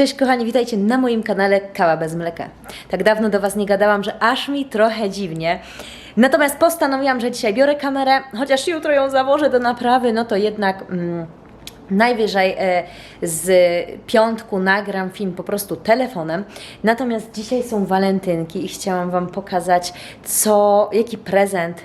Cześć kochani, witajcie na moim kanale Kawa bez mleka. Tak dawno do Was nie gadałam, że aż mi trochę dziwnie. Natomiast postanowiłam, że dzisiaj biorę kamerę, chociaż jutro ją założę do naprawy, no to jednak mm, najwyżej e, z piątku nagram film po prostu telefonem. Natomiast dzisiaj są walentynki i chciałam Wam pokazać, co, jaki prezent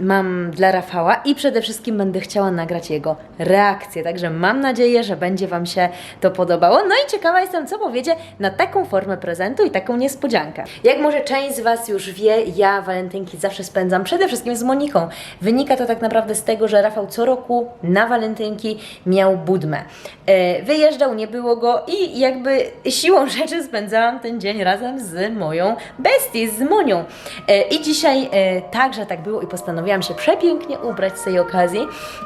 mam dla Rafała i przede wszystkim będę chciała nagrać jego reakcję. Także mam nadzieję, że będzie Wam się to podobało. No i ciekawa jestem, co powiecie na taką formę prezentu i taką niespodziankę. Jak może część z Was już wie, ja walentynki zawsze spędzam przede wszystkim z Moniką. Wynika to tak naprawdę z tego, że Rafał co roku na walentynki miał budmę. E, wyjeżdżał, nie było go i jakby siłą rzeczy spędzałam ten dzień razem z moją bestii, z Monią. E, I dzisiaj e, także tak było postanowiłam się przepięknie ubrać z tej okazji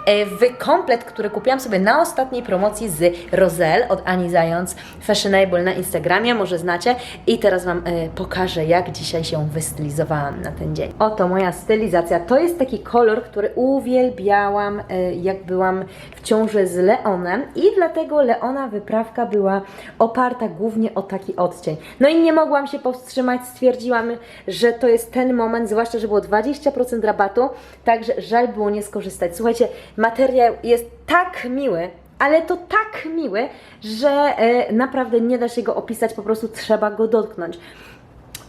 e, w komplet, który kupiłam sobie na ostatniej promocji z Roselle od Ani Zając Fashionable na Instagramie, może znacie. I teraz Wam e, pokażę, jak dzisiaj się wystylizowałam na ten dzień. Oto moja stylizacja. To jest taki kolor, który uwielbiałam, e, jak byłam w ciąży z Leonem i dlatego Leona wyprawka była oparta głównie o taki odcień. No i nie mogłam się powstrzymać, stwierdziłam, że to jest ten moment, zwłaszcza, że było 20% rabatu, także żal było nie skorzystać. Słuchajcie, materiał jest tak miły, ale to tak miły, że e, naprawdę nie da się go opisać, po prostu trzeba go dotknąć.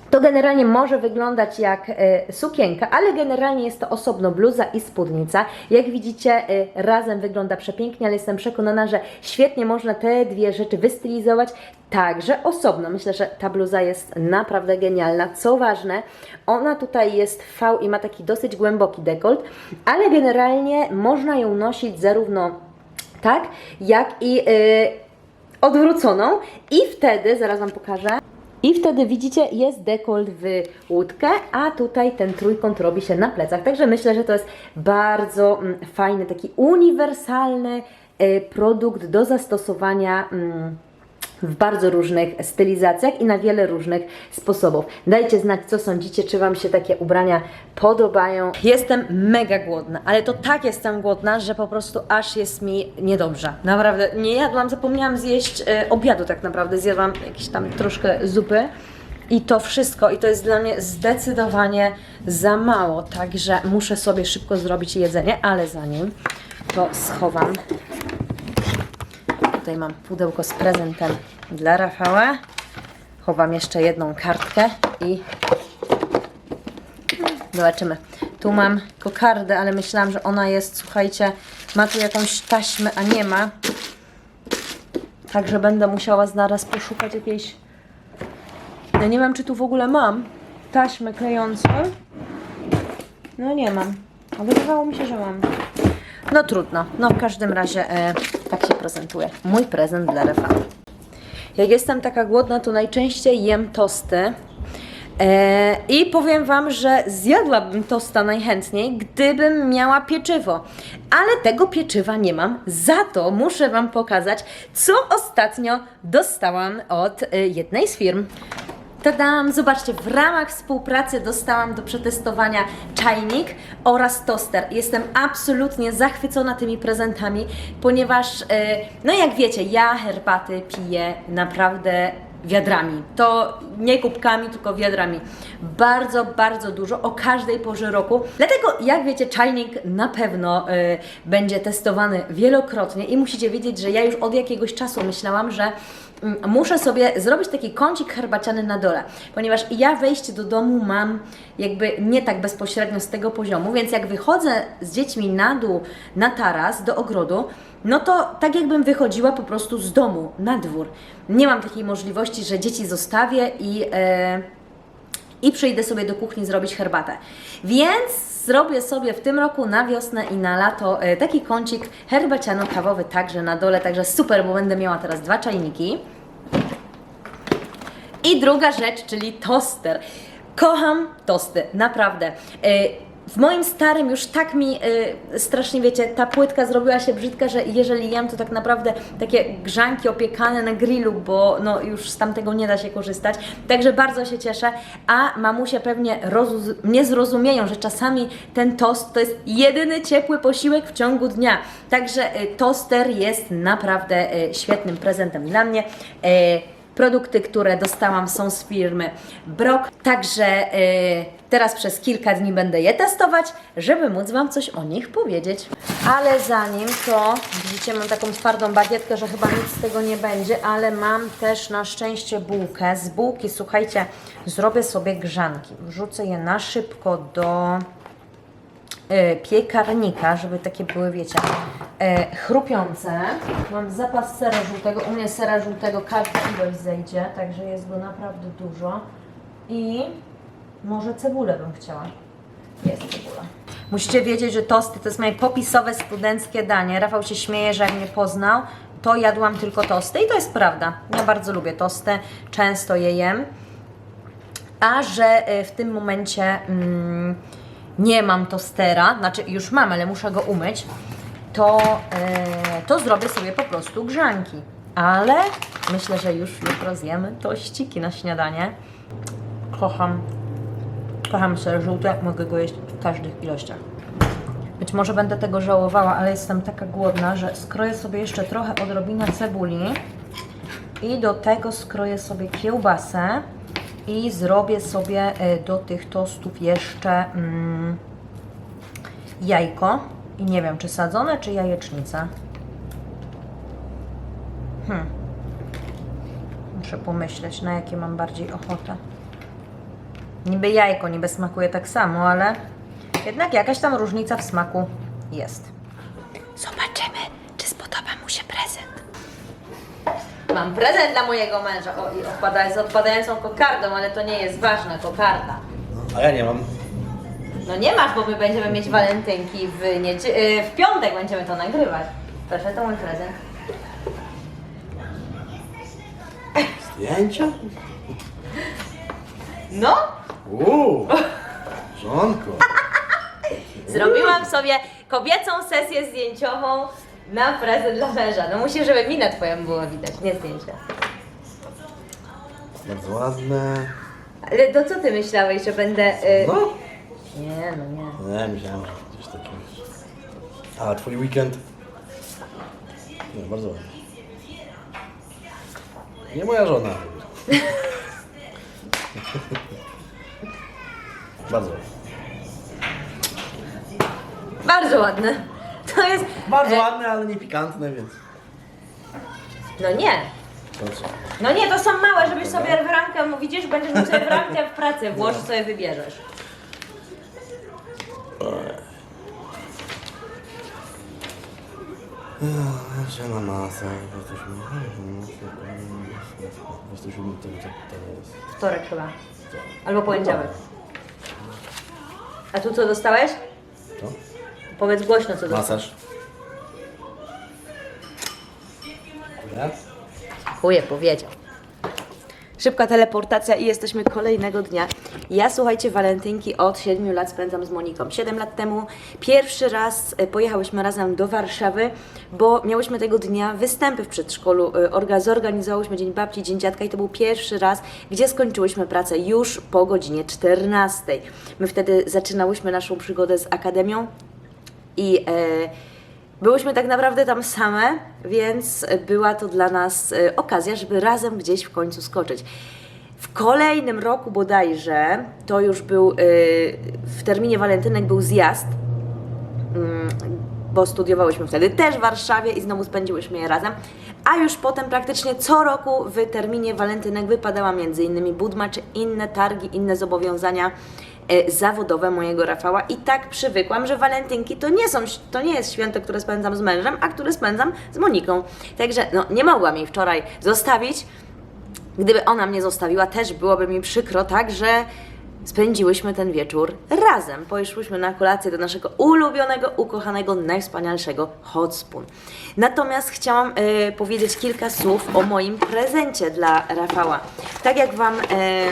To generalnie może wyglądać jak e, sukienka, ale generalnie jest to osobno bluza i spódnica. Jak widzicie, e, razem wygląda przepięknie, ale jestem przekonana, że świetnie można te dwie rzeczy wystylizować także osobno. Myślę, że ta bluza jest naprawdę genialna. Co ważne, ona tutaj jest V i ma taki dosyć głęboki dekolt, ale generalnie można ją nosić zarówno tak, jak i e, odwróconą i wtedy, zaraz Wam pokażę, i wtedy widzicie, jest dekolt w łódkę, a tutaj ten trójkąt robi się na plecach. Także myślę, że to jest bardzo mm, fajny, taki uniwersalny y, produkt do zastosowania. W bardzo różnych stylizacjach i na wiele różnych sposobów. Dajcie znać, co sądzicie, czy Wam się takie ubrania podobają. Jestem mega głodna, ale to tak jestem głodna, że po prostu aż jest mi niedobrze. Naprawdę, nie jadłam, zapomniałam zjeść e, obiadu tak naprawdę, zjadłam jakieś tam troszkę zupy. I to wszystko, i to jest dla mnie zdecydowanie za mało, także muszę sobie szybko zrobić jedzenie, ale zanim to schowam Tutaj mam pudełko z prezentem dla Rafała. Chowam jeszcze jedną kartkę i zobaczymy. Tu mam kokardę, ale myślałam, że ona jest, słuchajcie, ma tu jakąś taśmę, a nie ma. Także będę musiała zaraz poszukać jakiejś... Ja nie wiem, czy tu w ogóle mam taśmę klejącą. No nie mam. A wydawało mi się, że mam. No trudno. No w każdym razie e, tak się prezentuje. Mój prezent dla Rafała. Jak jestem taka głodna, to najczęściej jem tosty. E, I powiem Wam, że zjadłabym tosta najchętniej, gdybym miała pieczywo. Ale tego pieczywa nie mam. Za to muszę Wam pokazać, co ostatnio dostałam od e, jednej z firm. Tadam! Zobaczcie, w ramach współpracy dostałam do przetestowania czajnik oraz toster. Jestem absolutnie zachwycona tymi prezentami, ponieważ, e, no jak wiecie, ja herbaty piję naprawdę wiadrami. To nie kubkami, tylko wiadrami. Bardzo, bardzo dużo, o każdej porze roku. Dlatego, jak wiecie, czajnik na pewno y, będzie testowany wielokrotnie i musicie wiedzieć, że ja już od jakiegoś czasu myślałam, że mm, muszę sobie zrobić taki kącik herbaciany na dole, ponieważ ja wejście do domu mam jakby nie tak bezpośrednio z tego poziomu, więc jak wychodzę z dziećmi na dół, na taras, do ogrodu, no to tak jakbym wychodziła po prostu z domu, na dwór. Nie mam takiej możliwości, że dzieci zostawię i, e, i przyjdę sobie do kuchni zrobić herbatę. Więc zrobię sobie w tym roku na wiosnę i na lato e, taki kącik herbaciano-kawowy także na dole, także super, bo będę miała teraz dwa czajniki. I druga rzecz, czyli toster. Kocham tosty, naprawdę. E, w moim starym już tak mi y, strasznie, wiecie, ta płytka zrobiła się brzydka, że jeżeli jem, to tak naprawdę takie grzanki opiekane na grillu, bo no już z tamtego nie da się korzystać. Także bardzo się cieszę, a mamusie pewnie nie zrozumieją, że czasami ten tost to jest jedyny ciepły posiłek w ciągu dnia. Także y, toster jest naprawdę y, świetnym prezentem dla mnie. Y, Produkty, które dostałam są z firmy Brok, także y, teraz przez kilka dni będę je testować, żeby móc Wam coś o nich powiedzieć. Ale zanim to, widzicie, mam taką twardą bagietkę, że chyba nic z tego nie będzie, ale mam też na szczęście bułkę. Z bułki, słuchajcie, zrobię sobie grzanki. Wrzucę je na szybko do e, piekarnika, żeby takie były, wiecie, e, chrupiące. Mam zapas sera żółtego. U mnie sera żółtego każdy ilość zejdzie, także jest go naprawdę dużo. I może cebulę bym chciała. Jest cebula. Musicie wiedzieć, że tosty to jest moje popisowe studenckie danie. Rafał się śmieje, że jak mnie poznał, to jadłam tylko tosty i to jest prawda. Ja bardzo lubię tosty, często je jem a że e, w tym momencie mm, nie mam tostera, znaczy już mam, ale muszę go umyć, to, e, to zrobię sobie po prostu grzanki. Ale myślę, że już jutro zjemy tościki na śniadanie. Kocham, kocham ser żółty, mogę go jeść w każdych ilościach. Być może będę tego żałowała, ale jestem taka głodna, że skroję sobie jeszcze trochę odrobinę cebuli i do tego skroję sobie kiełbasę i zrobię sobie e, do tych tostów jeszcze mm, jajko. I nie wiem, czy sadzone, czy jajecznica. Hmm. Muszę pomyśleć, na jakie mam bardziej ochotę. Niby jajko, niby smakuje tak samo, ale jednak jakaś tam różnica w smaku jest. Zobaczymy, czy spodoba mu się prezent. Mam prezent dla mojego męża. O, i odpada, z odpadającą kokardą, ale to nie jest ważne, kokarda. A ja nie mam. No nie masz, bo my będziemy mieć walentynki w, niedzie- y, w piątek będziemy to nagrywać. Proszę, to mój prezent. Zdjęcia? No, Uuu, żonko. zrobiłam sobie kobiecą sesję zdjęciową na prezent dla męża. No musisz, żeby minę twoją było widać, nie zdjęcia. Bardzo ładne. Ale to co ty myślałeś, że będę... Y... No. Nie, no nie. Nie, myślałem, że coś takiego. A twój weekend? Nie, bardzo ładnie. Nie moja żona. bardzo ładnie. Bardzo ładne. To jest... Bardzo e, ładne, ale nie pikantne, więc. No nie. To co? No nie, to są małe, żebyś sobie w ramkę, widzisz, będziesz mógł sobie w ramkę w pracy włożyć, sobie wybierzesz. Się na masę. 27 to, to, to jest. Wtorek chyba. Albo poniedziałek. A tu co dostałeś? To? Powiedz głośno, co dostałeś. Masaż. Dziękuję. Chuje, powiedział. Szybka teleportacja i jesteśmy kolejnego dnia. Ja, słuchajcie, walentynki od 7 lat spędzam z Moniką. 7 lat temu pierwszy raz e, pojechałyśmy razem do Warszawy, bo miałyśmy tego dnia występy w przedszkolu. E, Orga, zorganizowałyśmy Dzień Babci, Dzień Dziadka i to był pierwszy raz, gdzie skończyłyśmy pracę już po godzinie 14. My wtedy zaczynałyśmy naszą przygodę z Akademią i e, byłyśmy tak naprawdę tam same, więc była to dla nas e, okazja, żeby razem gdzieś w końcu skoczyć. W kolejnym roku bodajże, to już był e, w terminie walentynek był zjazd, mm, bo studiowałyśmy wtedy też w Warszawie i znowu spędziłyśmy je razem. A już potem praktycznie co roku w terminie walentynek wypadała innymi Budma czy inne targi, inne zobowiązania e, zawodowe mojego Rafała i tak przywykłam, że walentynki to nie są, to nie jest święto, które spędzam z mężem, a które spędzam z Moniką. Także no, nie mogłam jej wczoraj zostawić. Gdyby ona mnie zostawiła, też byłoby mi przykro, tak, że spędziłyśmy ten wieczór razem. Poszłyśmy na kolację do naszego ulubionego, ukochanego, najwspanialszego hot spoon. Natomiast chciałam e, powiedzieć kilka słów o moim prezencie dla Rafała. Tak jak Wam E,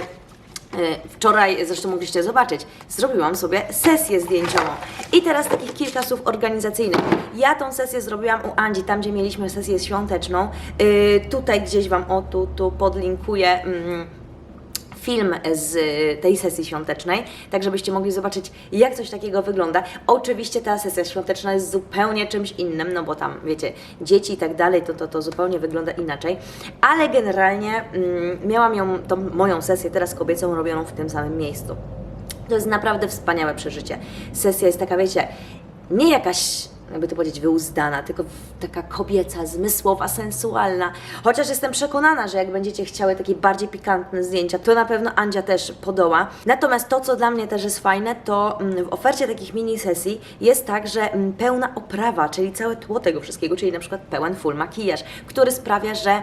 Wczoraj, zresztą mogliście zobaczyć, zrobiłam sobie sesję zdjęciową. I teraz takich kilka słów organizacyjnych. Ja tą sesję zrobiłam u Andzi, tam gdzie mieliśmy sesję świąteczną. E, Tutaj gdzieś Wam, o tu, tu podlinkuję. Film z tej sesji świątecznej, tak żebyście mogli zobaczyć, jak coś takiego wygląda. Oczywiście ta sesja świąteczna jest zupełnie czymś innym, no bo tam, wiecie, dzieci i tak dalej, to, to, to zupełnie wygląda inaczej, ale generalnie mm, miałam ją, tą moją sesję teraz kobiecą robioną w tym samym miejscu. To jest naprawdę wspaniałe przeżycie. Sesja jest taka, wiecie, nie jakaś, jakby to powiedzieć, wyuzdana, tylko taka kobieca, zmysłowa, sensualna. Chociaż jestem przekonana, że jak będziecie chciały takie bardziej pikantne zdjęcia, to na pewno Andzia też podoła. Natomiast to, co dla mnie też jest fajne, to mm, w ofercie takich mini sesji jest także mm, pełna oprawa, czyli całe tło tego wszystkiego, czyli na przykład pełen full makijaż, który sprawia, że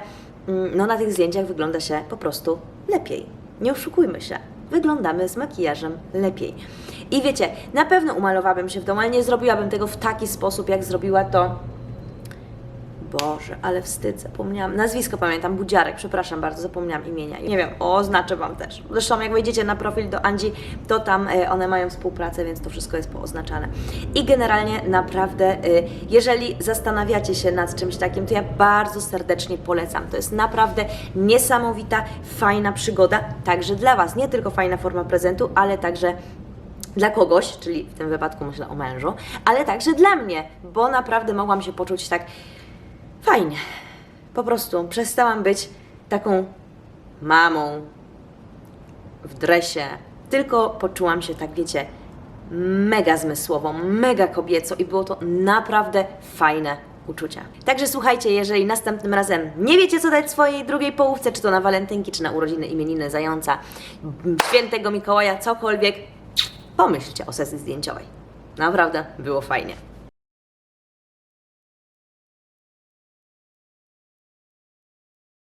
mm, no, na tych zdjęciach wygląda się po prostu lepiej. Nie oszukujmy się wyglądamy z makijażem lepiej. I wiecie, na pewno umalowałabym się w domu, ale nie zrobiłabym tego w taki sposób, jak zrobiła to. Boże, ale wstyd, zapomniałam. Nazwisko pamiętam, Budziarek, przepraszam bardzo, zapomniałam imienia. Nie wiem, oznaczę Wam też. Zresztą jak wejdziecie na profil do Andzi, to tam e, one mają współpracę, więc to wszystko jest pooznaczane. I generalnie naprawdę, e, jeżeli zastanawiacie się nad czymś takim, to ja bardzo serdecznie polecam. To jest naprawdę niesamowita, fajna przygoda, także dla Was. Nie tylko fajna forma prezentu, ale także dla kogoś, czyli w tym wypadku myślę o mężu, ale także dla mnie, bo naprawdę mogłam się poczuć tak fajnie. Po prostu przestałam być taką mamą w dresie, tylko poczułam się tak, wiecie, mega zmysłowo, mega kobieco i było to naprawdę fajne uczucia. Także słuchajcie, jeżeli następnym razem nie wiecie, co dać swojej drugiej połówce, czy to na walentynki, czy na urodziny, imieniny, zająca, świętego Mikołaja, cokolwiek, pomyślcie o sesji zdjęciowej. Naprawdę było fajnie.